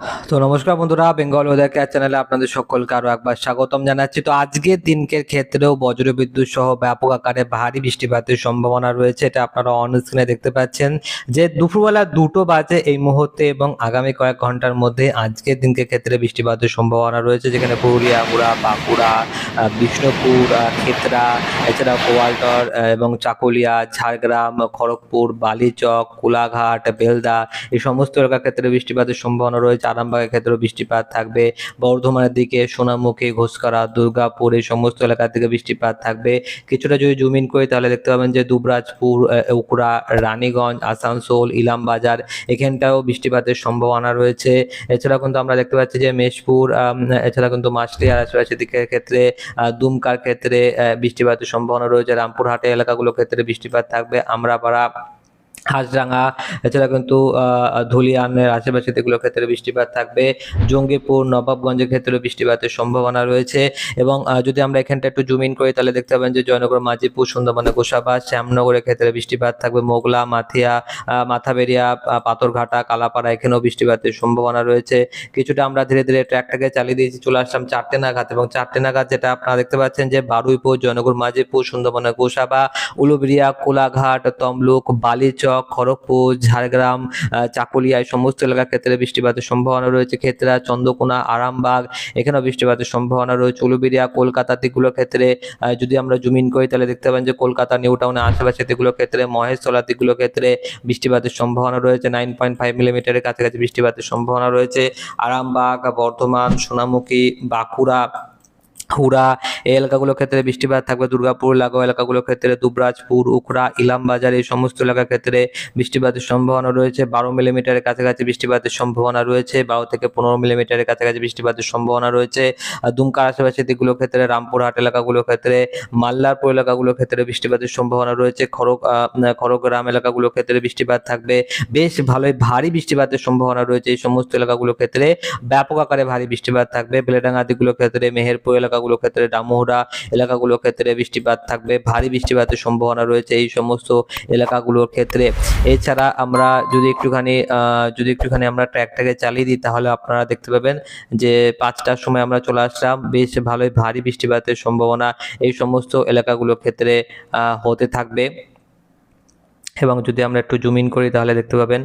তো নমস্কার বন্ধুরা, বেঙ্গল ওয়েদার কেয়ার চ্যানেলে আপনাদের সকলকে আরও একবার স্বাগতম জানাচ্ছি। তো আজকের দিনকের ক্ষেত্রেও বজ্রবিদ্যুৎ সহ ব্যাপক আকারে ভারী বৃষ্টিপাতের সম্ভাবনা রয়েছে, এটা আপনারা অন স্ক্রিনে দেখতে পাচ্ছেন যে দুপুরবেলা দুটো বাজে এই মুহূর্তে এবং আগামী কয়েক ঘণ্টার মধ্যে আজকের দিনকে ক্ষেত্রে বৃষ্টিপাতের সম্ভাবনা রয়েছে, যেখানে পুরুলিয়া মুড়া বাঁকুড়া বিষ্ণুপুর ক্ষেত্রা এছাড়া কোয়ালটর এবং চাকুলিয়া, ঝাড়গ্রাম, খড়গপুর, বালিচক, কোলাঘাট, বেলদা, এই সমস্ত এলাকার ক্ষেত্রে বৃষ্টিপাতের সম্ভাবনা রয়েছে। আরামবাগের ক্ষেত্রেও বৃষ্টিপাত থাকবে। বর্ধমানের দিকে সোনামুখী, ঘোষকরা, দুর্গাপুর এই সমস্ত এলাকার দিকে বৃষ্টিপাত থাকবে। কিছুটা যদি জুমিন করি তাহলে দেখতে পাবেন যে দুবরাজপুর উকড়া, রানীগঞ্জ, আসানসোল, ইলামবাজার এখানটাও বৃষ্টিপাতের সম্ভাবনা রয়েছে। এছাড়া কিন্তু আমরা দেখতে পাচ্ছি যে মেশপুর এছাড়া কিন্তু মাসলিয়ার আশেপাশের দিকের ক্ষেত্রে দুমকার ক্ষেত্রে বৃষ্টিপাতের সম্ভাবনা রয়েছে। রামপুরহাটে এলাকাগুলোর ক্ষেত্রে বৃষ্টিপাত থাকবে। আমরাপাড়া হাঁসডাঙ্গা এছাড়া কিন্তু ধুলিয়ানের আশেপাশে এগুলোর ক্ষেত্রে বৃষ্টিপাত থাকবে, জঙ্গিপুর, নবাবগঞ্জের ক্ষেত্রে বৃষ্টিপাতের সম্ভাবনা রয়েছে এবং যদি আমরা এখানটা একটু জুমিন করি, তাহলে দেখতে পাবেন যে জয়নগর মাঝিপুর সুন্দরবনে গোসাবাদ শ্যামনগরের ক্ষেত্রে বৃষ্টিপাত থাকবে, মোগলা, মাথিয়া মাথাবেরিয়া পাথরঘাটা, কালাপাড়া, এখানেও বৃষ্টিপাতের সম্ভাবনা রয়েছে। কিছুটা আমরা ধীরে ধীরে ট্র্যাকটাকে চালিয়ে দিয়েছি, চলে আসলাম চারটে নাগাদ এবং চারটে নাগাদ যেটা আপনারা দেখতে পাচ্ছেন যে বারুইপুর, জয়নগর মাঝিপুর সুন্দরবনে গোসাবা উলুবেড়িয়া কোলাঘাট, তমলুক, বালিচক খড়গপুর, ঝাড়গ্রাম চাকুলিয়া এই সমস্ত এলাকার ক্ষেত্রে বৃষ্টিপাতের সম্ভাবনা রয়েছে। ক্ষেত্রা, চন্দ্রকোনা, আরামবাগ এখানেও বৃষ্টিপাতের সম্ভাবনা রয়েছে। উলুবেড়িয়া, কলকাতা দিকগুলোর ক্ষেত্রে যদি আমরা জুমিন করি তাহলে দেখতে পাবেন যে কলকাতা নিউ টাউনের আশেপাশে দিকগুলোর ক্ষেত্রে, মহেশতলা দিকগুলোর ক্ষেত্রে বৃষ্টিপাতের সম্ভাবনা রয়েছে। নাইন পয়েন্ট ফাইভ মিলিমিটারের কাছাকাছি বৃষ্টিপাতের সম্ভাবনা রয়েছে। আরামবাগ, বর্ধমান, সোনামুখী, বাঁকুড়া, হুড়া এই এলাকাগুলোর ক্ষেত্রে বৃষ্টিপাত থাকবে দুর্গাপুর, লাগোয়া এলাকাগুলোর ক্ষেত্রে দুবরাজপুর, উখড়া, ইলামবাজার এই সমস্ত এলাকার ক্ষেত্রে বৃষ্টিপাতের সম্ভাবনা রয়েছে। বারো মিলিমিটারের কাছাকাছি বৃষ্টিপাতের সম্ভাবনা রয়েছে। বারো থেকে পনেরো মিলিমিটারের কাছাকাছি বৃষ্টিপাতের সম্ভাবনা রয়েছে। দুমকার আশেপাশে দিকগুলোর ক্ষেত্রে, রামপুরহাট এলাকাগুলোর ক্ষেত্রে মাল্লারপুর এলাকাগুলোর ক্ষেত্রে বৃষ্টিপাতের সম্ভাবনা রয়েছে। খড়গ খড়গ্রাম এলাকাগুলোর ক্ষেত্রে বৃষ্টিপাত থাকবে। বেশ ভালোই ভারী বৃষ্টিপাতের সম্ভাবনা রয়েছে এই সমস্ত এলাকাগুলোর ক্ষেত্রে। ব্যাপক আকারে ভারী বৃষ্টিপাত থাকবে। বেলেডাঙ্গা দিকগুলোর ক্ষেত্রে, মেহেরপুর এলাকাগুলোর ক্ষেত্রে ডামোহরা এলাকাগুলোর ক্ষেত্রে বৃষ্টিপাত থাকবে, ভারী বৃষ্টিপাতের সম্ভাবনা রয়েছে এই সমস্ত এলাকাগুলোর ক্ষেত্রে। এছাড়া আমরা যদি একটুখানি যদি একটুখানি আমরা ট্র্যাকটাকে চালিয়ে দিই, তাহলে আপনারা দেখতে পাবেন যে পাঁচটার সময় আমরা চলে আসলাম। বেশ ভালোই ভারী বৃষ্টিপাতের সম্ভাবনা এই সমস্ত এলাকাগুলোর ক্ষেত্রে হতে থাকবে। এবং যদি আমরা একটু জুম ইন করি, তাহলে দেখতে পাবেন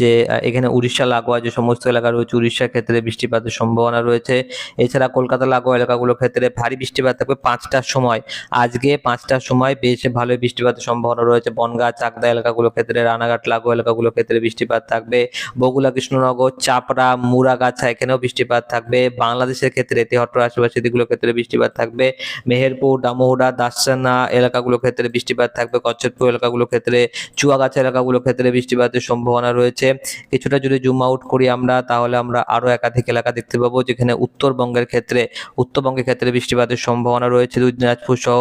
যে এখানে উড়িষ্যা, লাগোয়া যে সমস্ত এলাকা রয়েছে, উড়িষ্যার ক্ষেত্রে বৃষ্টিপাতের সম্ভাবনা রয়েছে। এছাড়া কলকাতা, লাগোয়া এলাকাগুলোর ক্ষেত্রে ভারী বৃষ্টিপাত থাকবে পাঁচটার সময়। আজকে পাঁচটার সময় বেশ ভালোই বৃষ্টিপাতের সম্ভাবনা রয়েছে। বনগাঁ, চাকদা এলাকাগুলোর ক্ষেত্রে, রানাঘাট, লাগোয়া এলাকাগুলোর ক্ষেত্রে বৃষ্টিপাত থাকবে। বগুলা কৃষ্ণনগর, চাপড়া, মুরাগাছা, এখানেও বৃষ্টিপাত থাকবে। বাংলাদেশের ক্ষেত্রে তেহট্টর আশেপাশে দিকগুলোর ক্ষেত্রে বৃষ্টিপাত থাকবে। মেহেরপুর ডামোহরা দাসানা এলাকাগুলোর ক্ষেত্রে বৃষ্টিপাত থাকবে। কচ্ছপপুর এলাকাগুলোর ক্ষেত্রে চুয়াগাছা এলাকাগুলোর ক্ষেত্রে বৃষ্টিপাতের সম্ভাবনা রয়েছে। কিছুটা যদি জুম আউট করি আমরা, তাহলে আমরা আরও একাধিক এলাকা দেখতে পাবো, যেখানে উত্তরবঙ্গের ক্ষেত্রে উত্তরবঙ্গের ক্ষেত্রে বৃষ্টিপাতের সম্ভাবনা রয়েছে। দিনাজপুর সহ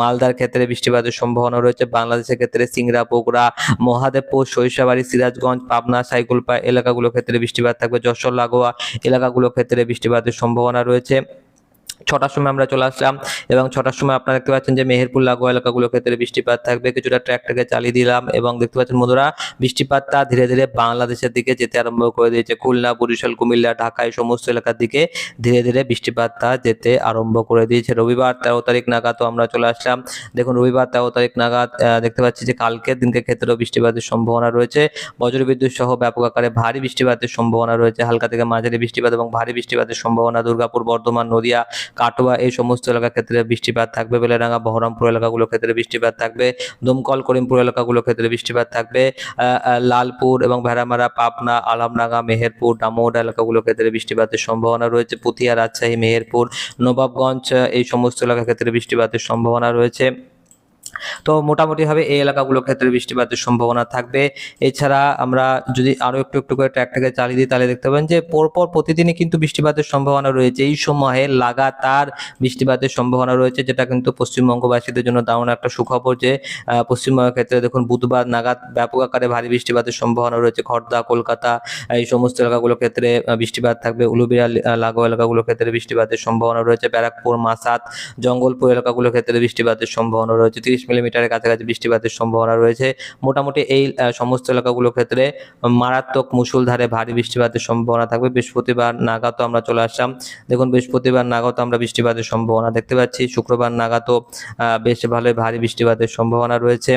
মালদার ক্ষেত্রে বৃষ্টিপাতের সম্ভাবনা রয়েছে। বাংলাদেশের ক্ষেত্রে সিংড়া, বগুড়া, মহাদেবপুর, সরিষাবাড়ি, সিরাজগঞ্জ, পাবনা, সাইকুলপা এলাকাগুলোর ক্ষেত্রে বৃষ্টিপাত থাকবে। যশোর, লাগোয়া এলাকাগুলোর ক্ষেত্রে বৃষ্টিপাতের সম্ভাবনা রয়েছে। ছটার সময় আমরা চলে আসলাম এবং ছটার সময় আপনারা দেখতে পাচ্ছেন যে মেহেরপুর লাগোয়া এলাকাগুলোর ক্ষেত্রে বৃষ্টিপাত থাকবে। কিছুটা ট্র্যাকটাকে চালিয়ে দিলাম এবং দেখতে পাচ্ছেন বন্ধুরা, বৃষ্টিপাতটা ধীরে ধীরে বাংলাদেশের দিকে যেতে আরম্ভ করে দিয়েছে। খুলনা, বরিশাল, কুমিল্লা, ঢাকা এই সমস্ত এলাকার দিকে ধীরে ধীরে বৃষ্টিপাতটা যেতে আরম্ভ করে দিয়েছে। রবিবার তেরো তারিখ নাগাদও আমরা চলে আসলাম। দেখুন, রবিবার তেরো তারিখ নাগাদ দেখতে পাচ্ছি যে কালকের দিনকে ক্ষেত্রেও বৃষ্টিপাতের সম্ভাবনা রয়েছে। বজ্রবিদ্যুৎ সহ ব্যাপক আকারে ভারী বৃষ্টিপাতের সম্ভাবনা রয়েছে। হালকা থেকে মাঝারি বৃষ্টিপাত এবং ভারী বৃষ্টিপাতের সম্ভাবনা দুর্গাপুর, বর্ধমান, নদিয়া কাটোয়া, এই সমস্ত এলাকার ক্ষেত্রে বৃষ্টিপাত থাকবে। বেলেডাঙ্গা, বহরমপুর এলাকাগুলোর ক্ষেত্রে বৃষ্টিপাত থাকবে। দমকল, করিমপুর এলাকাগুলোর ক্ষেত্রে বৃষ্টিপাত থাকবে। লালপুর এবং ভেড়ামারা, পাবনা, আলামডাঙ্গা, মেহেরপুর ডামোডা এলাকাগুলোর ক্ষেত্রে বৃষ্টিপাতের সম্ভাবনা রয়েছে। পুতিয়া রাজশাহী, মেহেরপুর, নবাবগঞ্জ, এই সমস্ত এলাকার ক্ষেত্রে বৃষ্টিপাতের সম্ভাবনা রয়েছে। তো মোটামুটিভাবে এই এলাকাগুলোর ক্ষেত্রে বৃষ্টিপাতের সম্ভাবনা থাকবে। এছাড়া আমরা যদি আরও একটু একটু করে ট্র্যাকটাকে চালিয়ে দিই, তাহলে দেখতে পাবেন যে পরপর প্রতিদিনই কিন্তু বৃষ্টিপাতের সম্ভাবনা রয়েছে। এই সময়ে লাগাতার বৃষ্টিপাতের সম্ভাবনা রয়েছে, যেটা কিন্তু পশ্চিমবঙ্গবাসীদের জন্য দারুণ একটা সুখবর যে পশ্চিমবঙ্গের ক্ষেত্রে দেখুন বুধবার নাগাদ ব্যাপক আকারে ভারী বৃষ্টিপাতের সম্ভাবনা রয়েছে। খড়দা কলকাতা, এই সমস্ত এলাকাগুলোর ক্ষেত্রে বৃষ্টিপাত থাকবে। উলুবিরা লাগোয়া এলাকাগুলোর ক্ষেত্রে বৃষ্টিপাতের সম্ভাবনা রয়েছে। ব্যারাকপুর মাসাত জঙ্গলপুর এলাকাগুলোর ক্ষেত্রে বৃষ্টিপাতের সম্ভাবনা রয়েছে। তিরিশ মিলিমিটারের কাছাকাছি বৃষ্টিপাতের সম্ভাবনা রয়েছে। মোটামুটি এই সমস্ত এলাকাগুলোর ক্ষেত্রে মারাত্মক মুসুলধারে ভারী বৃষ্টিপাতের সম্ভাবনা থাকবে। বৃহস্পতিবার নাগাতো আমরা চলে আসলাম। দেখুন, বৃহস্পতিবার নাগাতো আমরা বৃষ্টিপাতের সম্ভাবনা দেখতে পাচ্ছি। শুক্রবার নাগাতো বেশ ভালোই ভারী বৃষ্টিপাতের সম্ভাবনা রয়েছে।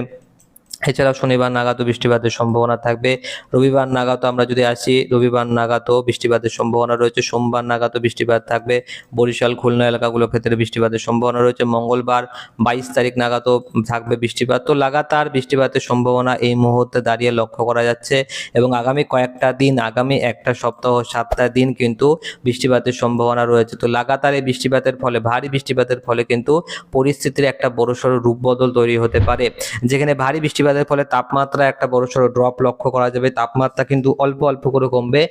এছাড়াও শনিবার নাগাদও বৃষ্টিপাতের সম্ভাবনা থাকবে। রবিবার নাগাদও আমরা যদি আসি, রবিবার নাগাদও বৃষ্টিপাতের সম্ভাবনা রয়েছে। সোমবার নাগাদও বৃষ্টিপাত থাকবে। বরিশাল, খুলনা এলাকাগুলোর ক্ষেত্রে বৃষ্টিপাতের সম্ভাবনা রয়েছে। মঙ্গলবার বাইশ তারিখ নাগাদও থাকবে বৃষ্টিপাত। তো লাগাতার বৃষ্টিপাতের সম্ভাবনা এই মুহূর্তে দাঁড়িয়ে লক্ষ্য করা যাচ্ছে এবং আগামী কয়েকটা দিন, আগামী একটা সপ্তাহ, সাতটা দিন কিন্তু বৃষ্টিপাতের সম্ভাবনা রয়েছে। তো লাগাতার এই বৃষ্টিপাতের ফলে, ভারী বৃষ্টিপাতের ফলে কিন্তু পরিস্থিতির একটা বড়সড় রূপবদল তৈরি হতে পারে। যেখানে ভারী বৃষ্টিপাতের ফলে তাপমাত্রা একটা বড়সড় ড্রপ লক্ষ্য করা যাবে। তাপমাত্রা কিন্তু অল্প অল্প করে কমবে।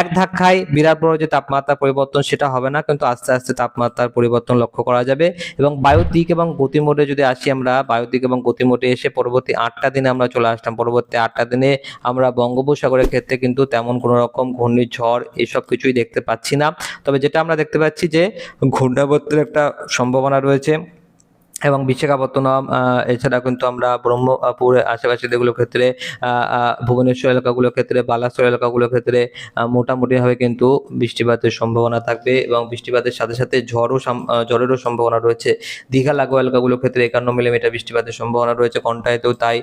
এক ধাক্কায় বিরাট বড় যে তাপমাত্রা পরিবর্তন সেটা হবে না, কিন্তু আস্তে আস্তে তাপমাত্রার পরিবর্তন লক্ষ্য করা যাবে। এবং বায়ুর দিক এবং গতিমোডে যদি আসি আমরা বায়ুর দিক এবং গতিমোডে এসে পরবর্তী আটটা দিনে আমরা চলে আসলাম। পরবর্তী আটটা দিনে আমরা বঙ্গোপসাগরের ক্ষেত্রে কিন্তু তেমন কোনো রকম ঘূর্ণিঝড় এসব কিছুই দেখতে পাচ্ছি না। তবে যেটা আমরা দেখতে পাচ্ছি যে ঘূর্ণাবর্তের একটা সম্ভাবনা রয়েছে। এবং বিশাখাপত্তনম এছাড়া কিন্তু আমরা ব্রহ্মপুর আশেপাশে যেগুলোর ক্ষেত্রে ভুবনেশ্বর এলাকাগুলোর ক্ষেত্রে, বালাসোর এলাকাগুলোর ক্ষেত্রে মোটামুটিভাবে কিন্তু বৃষ্টিপাতের সম্ভাবনা থাকবে এবং বৃষ্টিপাতের সাথে সাথে ঝড়ও ঝড়েরও সম্ভাবনা রয়েছে। দীঘা লাগোয়া এলাকাগুলোর ক্ষেত্রে একান্ন মিলিমিটার বৃষ্টিপাতের সম্ভাবনা রয়েছে, কন্টাইতেও তাই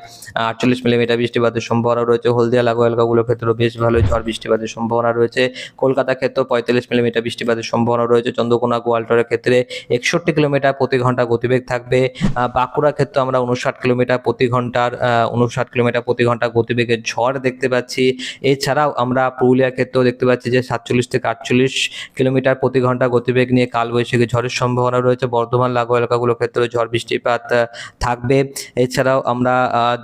আটচল্লিশ মিলিমিটার বৃষ্টিপাতের সম্ভাবনা রয়েছে। হলদিয়া লাগোয়া এলাকাগুলোর ক্ষেত্রেও বেশ ভালো ঝড় বৃষ্টিপাতের সম্ভাবনা রয়েছে। কলকাতা ক্ষেত্রেও পঁয়তাল্লিশ মিলিমিটার বৃষ্টিপাতের সম্ভাবনা রয়েছে। চন্দ্রকোনা গোয়ালটরের ক্ষেত্রে একষট্টি কিলোমিটার প্রতি ঘণ্টা গতিবেগ থাকবে। আহ, বাঁকুড়া ক্ষেত্রে আমরা উনষাট কিলোমিটার প্রতি ঘণ্টার উনষাট কিলোমিটার প্রতি ঘণ্টা গতিবেগের ঝড় দেখতে পাচ্ছি। এছাড়াও আমরা পুরুলিয়ার ক্ষেত্রেও দেখতে পাচ্ছি যে সাতচল্লিশ থেকে আটচল্লিশ কিলোমিটার প্রতি ঘণ্টা গতিবেগ নিয়ে কালবৈশাখী ঝড়ের সম্ভাবনা রয়েছে। বর্ধমান লাগোয়া এলাকাগুলোর ক্ষেত্রে ঝড় বৃষ্টিপাত থাকবে। এছাড়াও আমরা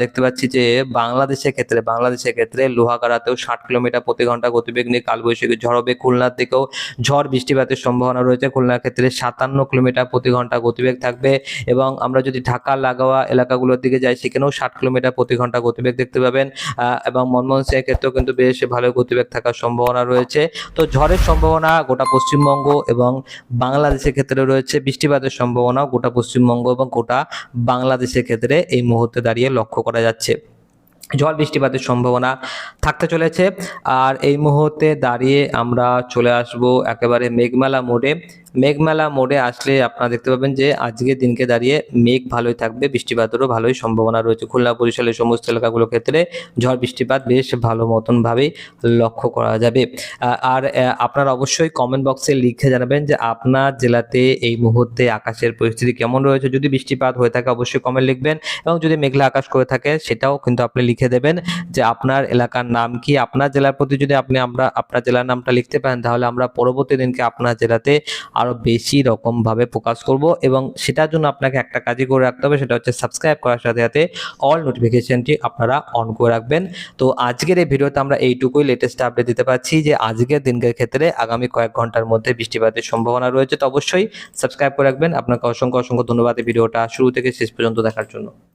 দেখতে পাচ্ছি যে বাংলাদেশের ক্ষেত্রে বাংলাদেশের ক্ষেত্রে লোহাগাড়াতেও ষাট কিলোমিটার প্রতি ঘণ্টা গতিবেগ নিয়ে কালবৈশাখী ঝড় হবে। খুলনার দিকেও ঝড় বৃষ্টিপাতের সম্ভাবনা রয়েছে। খুলনার ক্ষেত্রে সাতান্ন কিলোমিটার প্রতি ঘণ্টা গতিবেগ থাকবে এবং আমরা যদি ঢাকা লাগোয়া এলাকাগুলোর দিকে যাই, সেখানেও ষাট কিলোমিটার প্রতি ঘণ্টা গতিবেগ দেখতে পাবেন। এবং মনমোহন সিংয়ের ক্ষেত্রেও কিন্তু বেশ ভালো গতিবেগ থাকার সম্ভাবনা রয়েছে। তো ঝড়ের সম্ভাবনা গোটা পশ্চিমবঙ্গ এবং বাংলাদেশের ক্ষেত্রে রয়েছে। বৃষ্টিপাতের সম্ভাবনাও গোটা পশ্চিমবঙ্গ এবং গোটা বাংলাদেশের ক্ষেত্রে এই মুহূর্তে দাঁড়িয়ে লক্ষ্য করা যাচ্ছে। ঝড় বৃষ্টিপাতের সম্ভাবনা থাকতে চলেছে। আর এই মুহূর্তে দাঁড়িয়ে আমরা চলে আসব একেবারে মেঘমেলা মোডে। মেঘমেলা মোডে আসলে আপনারা দেখতে পাবেন যে আজকের দিনকে দাঁড়িয়ে মেঘ ভালোই থাকবে, বৃষ্টিপাতেরও ভালোই সম্ভাবনা রয়েছে। খুলনা বরিশালের সমস্ত এলাকাগুলোর ক্ষেত্রে ঝড়, বৃষ্টিপাত বেশ ভালো মতনভাবেই লক্ষ্য করা যাবে। আর আপনারা অবশ্যই কমেন্ট বক্সে লিখে জানাবেন যে আপনার জেলাতে এই মুহূর্তে আকাশের পরিস্থিতি কেমন রয়েছে। যদি বৃষ্টিপাত হয়ে থাকে অবশ্যই কমেন্ট লিখবেন এবং যদি মেঘলা আকাশ করে থাকে সেটাও কিন্তু আপনি লিখে দেবেন যে আপনার এলাকার নাম কি। আপনার জেলার প্রতি যদি আপনি আমরা, আপনার জেলার নামটা লিখতে পারেন তাহলে আমরা পরবর্তী দিনকে আপনার জেলাতে আরও বেশি রকম ভাবে প্রকাশ করব এবং সেটার জন্য আপনাকে একটা কাজই করে রাখতে হবে, সেটা হচ্ছে সাবস্ক্রাইব করার সাথে সাথে অল নোটিফিকেশনটি আপনারা অন করে রাখবেন। তো আজকের এই ভিডিওতে আমরা এইটুকুই লেটেস্ট আপডেট দিতে পারছি যে আজকের দিনকের ক্ষেত্রে আগামী কয়েক ঘণ্টার মধ্যে বৃষ্টিপাতের সম্ভাবনা রয়েছে। তো অবশ্যই সাবস্ক্রাইব করে রাখবেন। আপনাকে অসংখ্য অসংখ্য ধন্যবাদ ভিডিওটা শুরু থেকে শেষ পর্যন্ত দেখার জন্য।